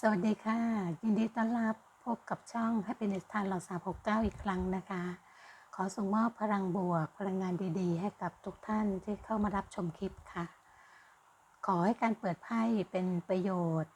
สวัสดีค่ะ ยินดีต้อนรับพบกับช่อง Happiness ทานหลอด369อีกครั้งนะคะ ขอส่งมอบพลังบวกพลังงานดีๆ ให้กับทุกท่านที่เข้ามารับชมคลิปค่ะ ขอให้การเปิดไพ่เป็นประโยชน์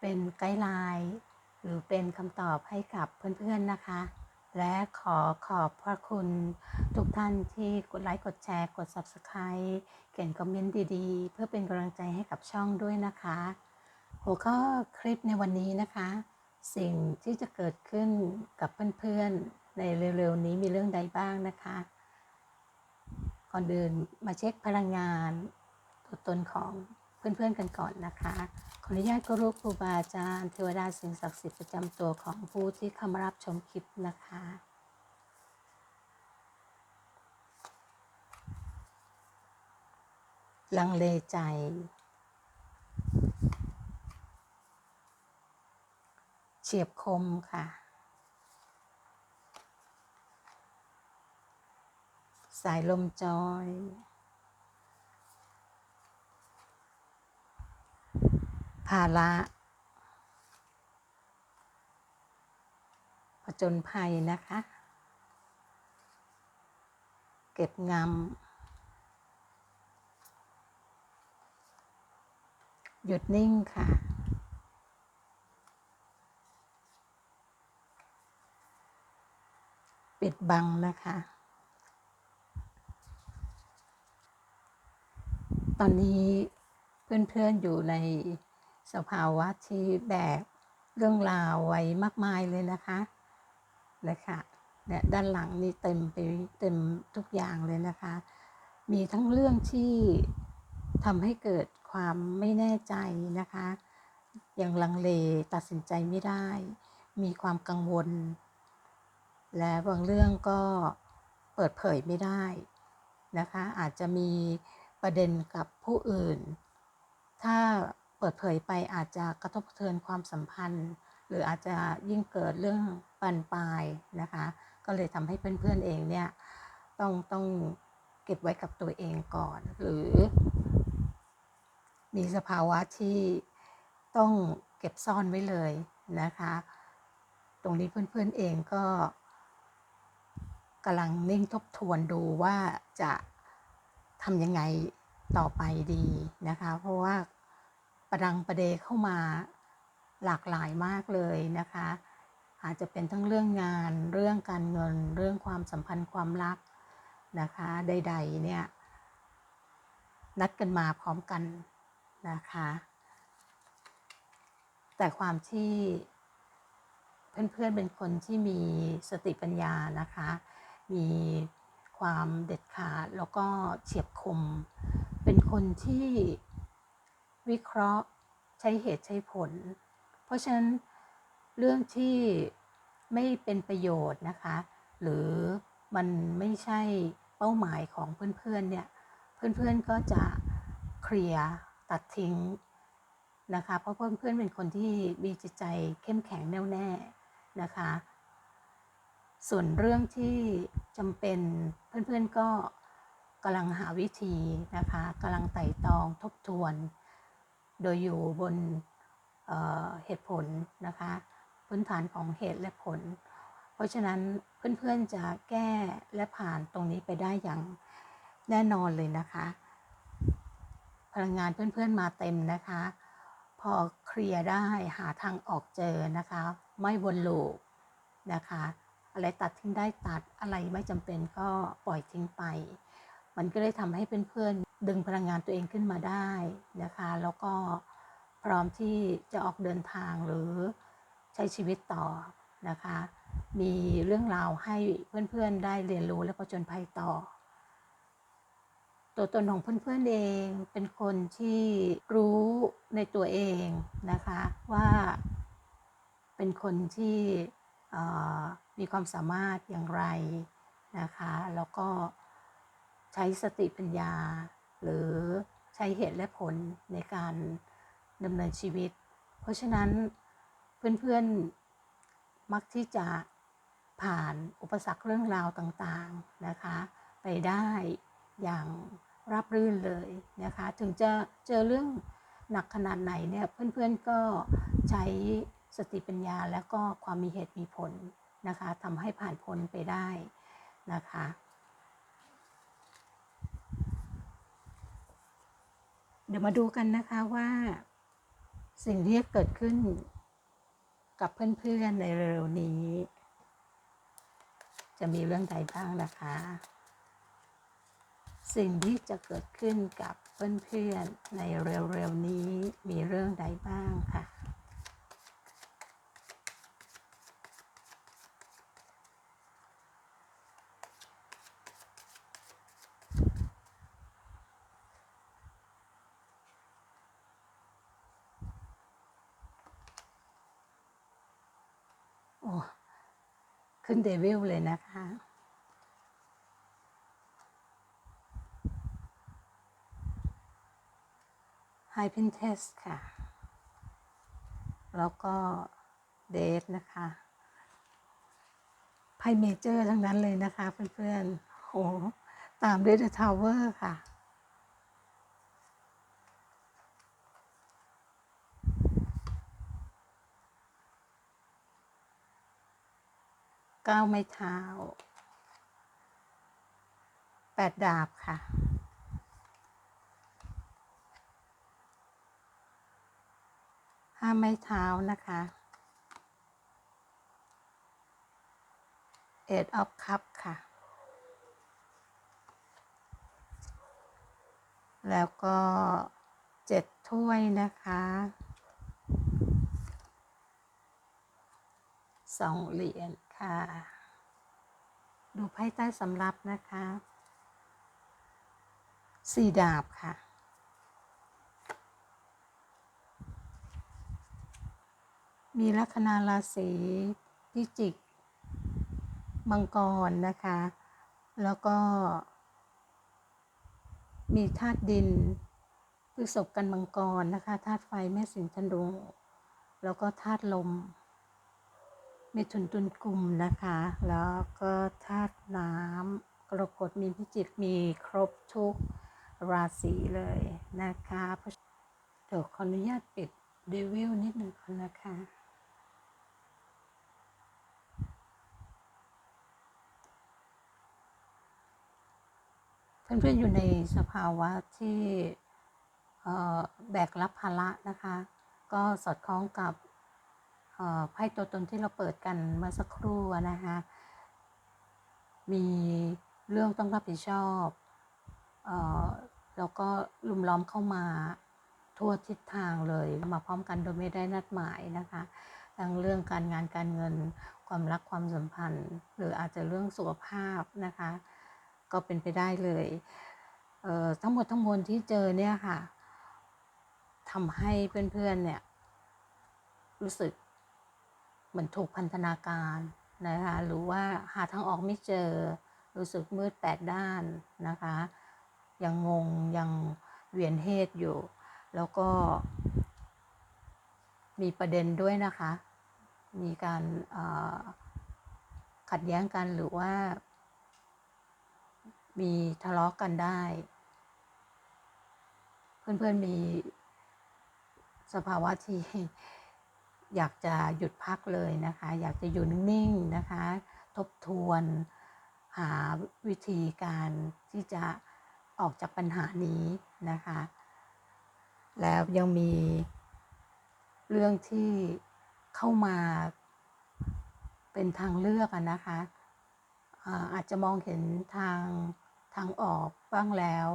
เป็นไกด์ไลน์หรือเป็นคำตอบให้กับเพื่อนๆนะคะ และขอขอบพระคุณทุกท่านที่กดไลค์กดแชร์ กด Subscribe เขียนคอมเมนต์ดีๆ เพื่อเป็นกำลังใจให้กับช่องด้วยนะคะ หัวข้อคลิปในวันนี้นะคะ สิ่งที่จะเกิดขึ้นกับเพื่อนๆ ในเร็วๆนี้มีเรื่องใดบ้างนะคะ ก่อนอื่นมาเช็คพลังงานตัวตนของเพื่อนๆกันก่อนนะคะ ขออนุญาตกรุครูบาอาจารย์เทวดาสิ่งศักดิ์สิทธิ์ประจำตัวของผู้ที่เข้ามารับชมคลิปนะคะลังเลใจ เฉียบคมค่ะ สายลมจอย ภาระผจญภัยนะคะ เก็บงำหยุดนิ่งค่ะ ปิดบังนะคะ ตอนนี้เพื่อนๆอยู่ในสภาวะที่แบกเรื่องราวไว้มากมายเลยนะคะนะคะเนี่ยด้านหลังนี่เต็มไปเต็มทุกอย่างเลยนะคะ มีทั้งเรื่องที่ทำให้เกิดความไม่แน่ใจนะคะ ยังลังเลตัดสินใจไม่ได้ มีความกังวล และบางเรื่องก็เปิดเผยไม่ได้นะคะ อาจจะมีประเด็นกับผู้อื่น ถ้าเปิดเผยไปอาจจะกระทบกระเทือนความสัมพันธ์ หรืออาจจะยิ่งเกิดเรื่องปันปลายนะคะ ก็เลยทำให้เพื่อนๆเองเนี่ยต้องต้องเก็บไว้กับตัวเองก่อน หรือ มีสภาวะที่ต้องเก็บซ่อนไว้เลยนะคะ ตรงนี้เพื่อนๆเองก็ กำลังนิ่งทบทวนดูว่าจะทำยังไงต่อไปดีนะคะ เพราะว่าประดังประเดเข้ามาหลากหลายมากเลยนะคะ อาจจะเป็นทั้งเรื่องงานเรื่องการเงิน เรื่องความสัมพันธ์ความรักนะคะใดๆเนี่ยนัดกันมาพร้อมกันนะคะ แต่ความที่เพื่อนๆเป็นคนที่มีสติปัญญานะคะ มีความเด็ดขาดแล้วก็เฉียบคม เป็นคนที่วิเคราะห์ใช้เหตุใช้ผล เพราะฉะนั้นเรื่องที่ไม่เป็นประโยชน์นะคะ หรือมันไม่ใช่เป้าหมายของเพื่อนๆเนี่ยเพื่อนๆก็จะเคลียร์ตัดทิ้งนะคะ เพราะเพื่อนๆเป็นคนที่มีจิตใจเข้มแข็งแน่วแน่นะคะ ส่วนเรื่องที่จำเป็นเพื่อนๆก็กำลังหาวิธีนะคะกำลังไต่ตองทบทวน โดยอยู่บนเเหตุผลนะคะพื้นฐานของเหตุและผล เพราะฉะนั้นเพื่อนๆจะแก้และผ่านตรงนี้ไปได้อย่างแน่นอนเลยนะคะ พลังงานเพื่อนๆมาเต็มนะคะ พอเคลียร์ได้หาทางออกเจอนะคะ ไม่วนลูปนะคะ อะไรตัดทิ้งได้ตัดอะไรไม่จำเป็นก็ปล่อยทิ้งไป มันก็เลยทำให้เพื่อนๆดึงพลังงานตัวเองขึ้นมาได้นะคะ แล้วก็พร้อมที่จะออกเดินทางหรือใช้ชีวิตต่อนะคะ มีเรื่องราวให้เพื่อนๆได้เรียนรู้และผจญภัยต่อ ตัวตนของเพื่อนๆเองเป็นคนที่รู้ในตัวเองนะคะว่าเป็นคนที่ มีความสามารถอย่างไรนะคะ แล้วก็ใช้สติปัญญา หรือใช้เหตุและผลในการดำเนินชีวิต เพราะฉะนั้นเพื่อนๆมักที่จะผ่านอุปสรรคเรื่องราวต่างๆนะคะ ไปได้อย่างราบรื่นเลยนะคะ ถึงจะเจอเรื่องหนักขนาดไหนเนี่ยเพื่อนๆก็ใช้ สติปัญญาแล้วก็ความมีเหตุมีผลนะคะทำให้ผ่านพ้นไปได้นะคะเดี๋ยวมาดูกันนะคะว่าสิ่งที่จะเกิดขึ้นกับเพื่อนๆในเร็วๆนี้ จะมีเรื่องใดบ้างนะคะ สิ่งที่จะเกิดขึ้นกับเพื่อนๆในเร็วๆนี้มีเรื่องใดบ้างค่ะ โอ้ ขึ้นเดวิลเลยนะคะ High Pinterest ค่ะ แล้วก็เดทนะคะไพ่เมเจอร์ทั้งนั้นเลยนะคะเพื่อนๆโหตามด้วย The Tower ค่ะ เก้าไม้เท้าแปดดาบค่ะ ห้าไม้เท้านะคะ Eight of Cup ค่ะ แล้วก็เจ็ดถ้วยนะคะสองเหรียญ ค่ะ ดูไพ่ใต้สำรับนะคะสี่ดาบค่ะ มีลัคนาราศีพิจิกมังกรนะคะ แล้วก็ มีธาตุดินพฤษภกันมังกรนะคะธาตุไฟแม่สิงห์ธนูแล้วก็ธาตุลม มถุนตุลกลุ่มนะคะ แล้วก็ธาตุน้ำกรกฎมีพิจิกมีครบทุกราศีเลยนะคะเดี๋ยวขออนุญาตปิดเดวิลนิดหนึ่งก่อนนะคะเพื่อนๆอยู่ในสภาวะที่แบกรับภาระนะคะ ก็สอดคล้องกับ ไพ่ตัวตนที่เราเปิดกันเมื่อสักครู่นะคะมีเรื่องต้องรับผิดชอบแล้วก็ลุมล้อมเข้ามาทั่วทิศทางเลยมาพร้อมกันโดยไม่ได้นัดหมายนะคะทั้งเรื่องการงานการเงินความรักความสัมพันธ์ หรืออาจจะเรื่องสุขภาพนะคะ ก็เป็นไปได้เลยเทั้งหมดทั้งมวลที่เจอเนี่ยค่ะทำให้เพื่อนๆเนี่ยรู้สึก มือนถูกพันธนาการนะคะหรือว่าหาทางออกไม่เจอ รู้สึกมืดแปดด้านนะคะ ยังงงยังเวียนเหตุอยู่ แล้วก็ มีประเด็นด้วยนะคะ มีการขัดแย้งกันหรือว่า มีทะเลาะกกันได้ เพื่อนๆมีสภาวะที่ อยากจะหยุดพักเลยนะคะ อยากจะอยู่นิ่งๆนะคะ ทบทวนหาวิธีการที่จะออกจากปัญหานี้นะคะ แล้วยังมีเรื่องที่เข้ามาเป็นทางเลือกนะคะอาจจะมองเห็นทางทางออกบ้างแล้ว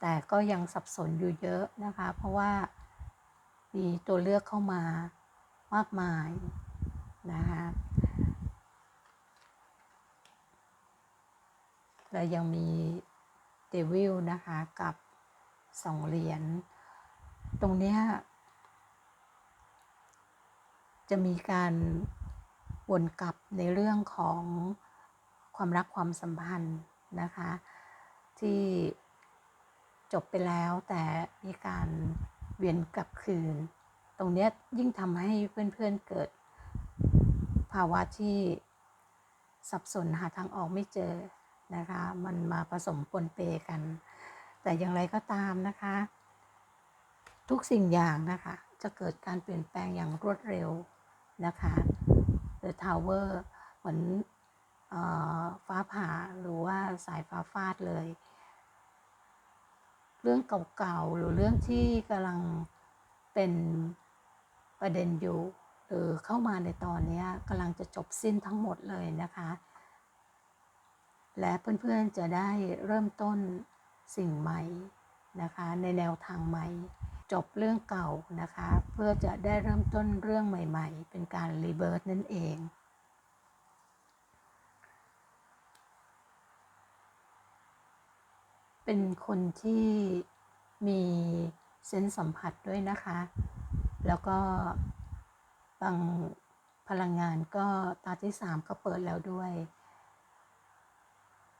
แต่ก็ยังสับสนอยู่เยอะนะคะ เพราะว่า มีตัวเลือกเข้ามามากมายนะคะและยังมีเดวิลนะคะกับสองเหรียญตรงนี้จะมีการวนกลับในเรื่องของความรักความสัมพันธ์นะคะ ที่จบไปแล้วแต่มีการ เวียนกลับคืน ตรงนี้ยิ่งทำให้เพื่อนๆเกิด ภาวะที่สับสนหาทางออกไม่เจอนะคะ มันมาผสมปนเปกัน แต่อย่างไรก็ตามนะคะ ทุกสิ่งอย่างนะคะ จะเกิดการเปลี่ยนแปลงอย่างรวดเร็วนะคะ The Tower เหมือนอฟ้าผ่าหรือว่าสายฟ้าฟาดเลย เรื่องเก่าๆ หรือเรื่องที่กำลังเป็นประเด็นอยู่หรือเข้ามาในตอนนี้กำลังจะจบสิ้นทั้งหมดเลยนะคะ และเพื่อนๆจะได้เริ่มต้นสิ่งใหม่นะคะ ในแนวทางใหม่ จบเรื่องเก่านะคะ เพื่อจะได้เริ่มต้นเรื่องใหม่ ๆ เป็นการรีเบิร์ตนั่นเอง เป็นคนที่มีเซนส์สัมผัสด้วยนะคะ แล้วก็บางพลังงานก็ตาที่สามก็เปิดแล้วด้วย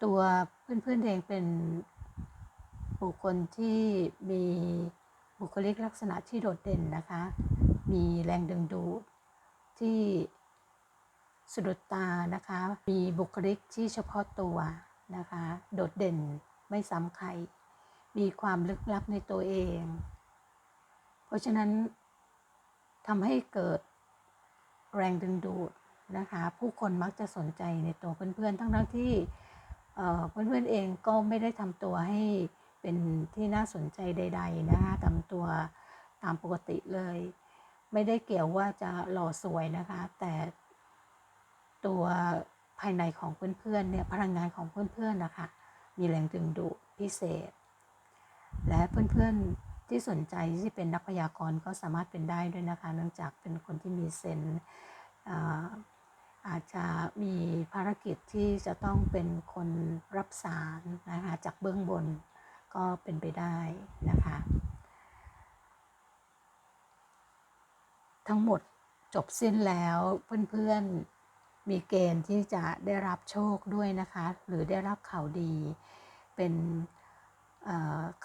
ตัวเพื่อนๆเองเป็นบุคคลที่มีบุคลิกลักษณะที่โดดเด่นนะคะ มีแรงดึงดูดที่สะดุดตานะคะ มีบุคลิกที่เฉพาะตัวนะคะ โดดเด่น ไม่ซ้ำใคร มีความลึกลับในตัวเอง เพราะฉะนั้นทำให้เกิดแรงดึงดูดนะคะ ผู้คนมักจะสนใจในตัวเพื่อนๆ ทั้งๆที่เพื่อนๆเองก็ไม่ได้ทำตัวให้เป็นที่น่าสนใจใด ๆ นะคะทำตัวตามปกติเลย ไม่ได้เกี่ยวว่าจะหล่อสวยนะคะ แต่ตัวภายในของเพื่อนๆเนี่ยพลังงานของเพื่อนๆนะคะ มีแรงดึงดูดพิเศษ และเพื่อนๆที่สนใจที่เป็นนักพยากรณ์ก็สามารถเป็นได้ด้วยนะคะ เนื่องจากเป็นคนที่มีเซนส์อาจจะมีภารกิจที่จะต้องเป็นคนรับสารนะคะจากเบื้องบนก็เป็นไปได้นะคะ ทั้งหมดจบสิ้นแล้วเพื่อนๆ มีเกณฑ์ที่จะได้รับโชคด้วยนะคะ หรือได้รับข่าวดี เป็น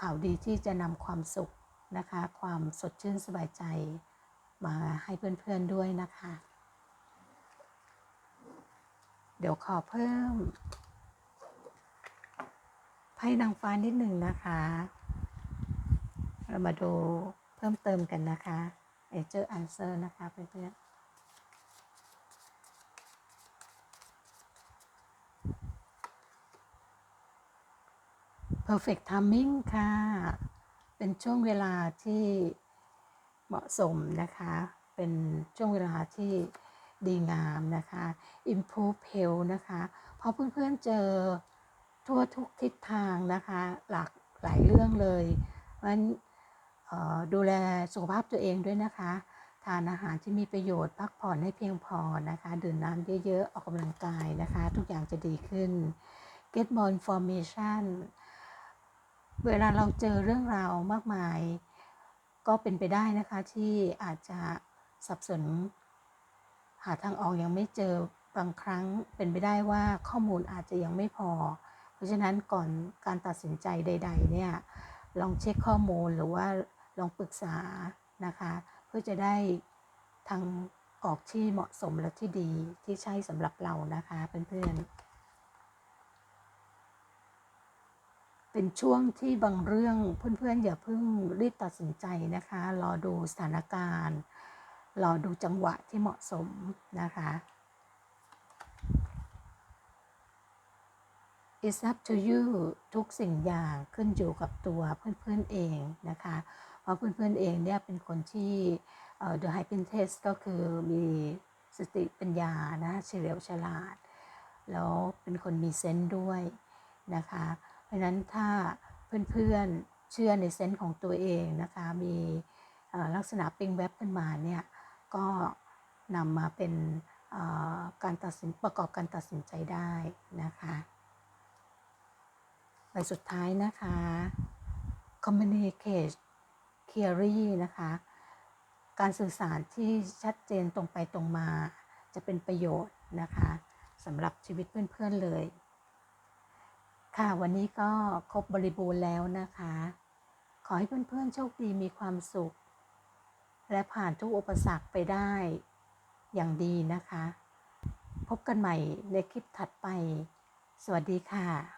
ข่าวดีที่จะนำความสุขนะคะ ความสดชื่นสบายใจมาให้เพื่อนๆด้วยนะคะ เดี๋ยวขอเพิ่มไพ่นางฟ้านิดหนึ่งนะคะ เรามาดูเพิ่มเติมกันนะคะ เอเจอร์อันเซอร์นะคะเพื่อนๆ perfect timing ค่ะ เป็นช่วงเวลาที่เหมาะสมนะคะ เป็นช่วงเวลาที่ดีงามนะคะ improve health นะคะพอเพื่อนๆเจอทั่วทุกทิศทางนะคะ หลากหลายเรื่องเลยมันดูแลสุขภาพตัวเองด้วยนะคะ ทานอาหารที่มีประโยชน์พักผ่อนให้เพียงพอนะคะ ดื่มน้ำเยอะๆ ออกกำลังกายนะคะ ทุกอย่างจะดีขึ้น get more information เวลาเราเจอเรื่องราวมากมาย ก็เป็นไปได้นะคะที่อาจจะสับสน หาทางออกยังไม่เจอบางครั้งเป็นไปได้ว่าข้อมูลอาจจะยังไม่พอ เพราะฉะนั้นก่อนการตัดสินใจใด ๆ เนี่ยลองเช็คข้อมูลหรือว่าลองปรึกษานะคะ เพื่อจะได้ทางออกที่เหมาะสมและที่ดีที่ใช่สำหรับเรานะคะเพื่อนๆ เป็นช่วงที่บางเรื่องเพื่อนๆอย่าเพิ่งรีบตัดสินใจนะคะ รอดูสถานการณ์ รอดูจังหวะที่เหมาะสมนะคะ it's up to you ทุกสิ่งอย่างขึ้นอยู่กับตัวเพื่อนๆเองนะคะ เพราะเพื่อนๆเองเนี่ยเป็นคนที่ the high p e n t e s t ก็คือมีสติปัญญานะเฉลียวฉลาด แล้วเป็นคนมีเซนต์ด้วยนะคะ ราะนั้นถ้าเพื่อนๆเชื่อในเซนต์ของตัวเองนะคะ มีลักษณะปิงแวบขึ้นมาเนี่ยก็นำมาเป็นการตัดสินประกอบการตัดสินใจได้นะคะใบสุดท้ายนะคะ communicate clearly นะคะ การสื่อสารที่ชัดเจนตรงไปตรงมาจะเป็นประโยชน์นะคะสำหรับชีวิตเพื่อนๆเลย ค่ะวันนี้ก็ครบบริบูรณ์แล้วนะคะ ขอให้เพื่อนๆโชคดีมีความสุข และผ่านทุกอุปสรรคไปได้อย่างดีนะคะ พบกันใหม่ในคลิปถัดไป สวัสดีค่ะ